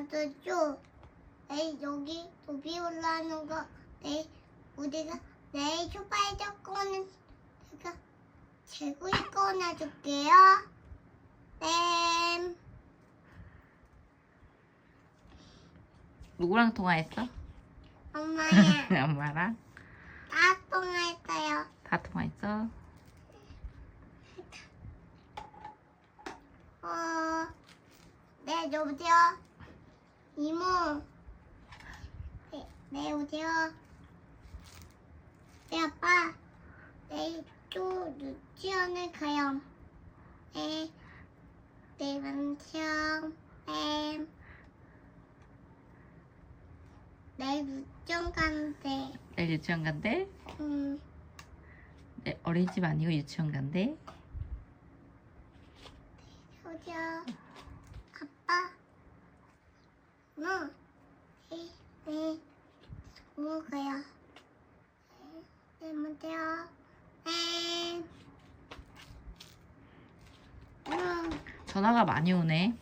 나도 줘. 에이, 여기 도비 올라오는 거, 내, 우리가 내일 초파이저 거는 제가 재고이 꺼내줄게요. 쌤. 누구랑 통화했어? 엄마야, 엄마랑? 다 통화했어요. 다 통화했어? 어, 네, 여보세요? 이모. 네, 네, 여보세요? 네, 아빠. 내일 또 유치원을 가요. 네, 네, 만청. 네. 내일 유치원 가는데, 내일 유치원 간대? 음, 네, 어린이집 아니고 유치원 간대? 여보세요? 아빠? 너? 네, 네. 먹어요. 네, 네, 못해요. 네. 음, 전화가 많이 오네.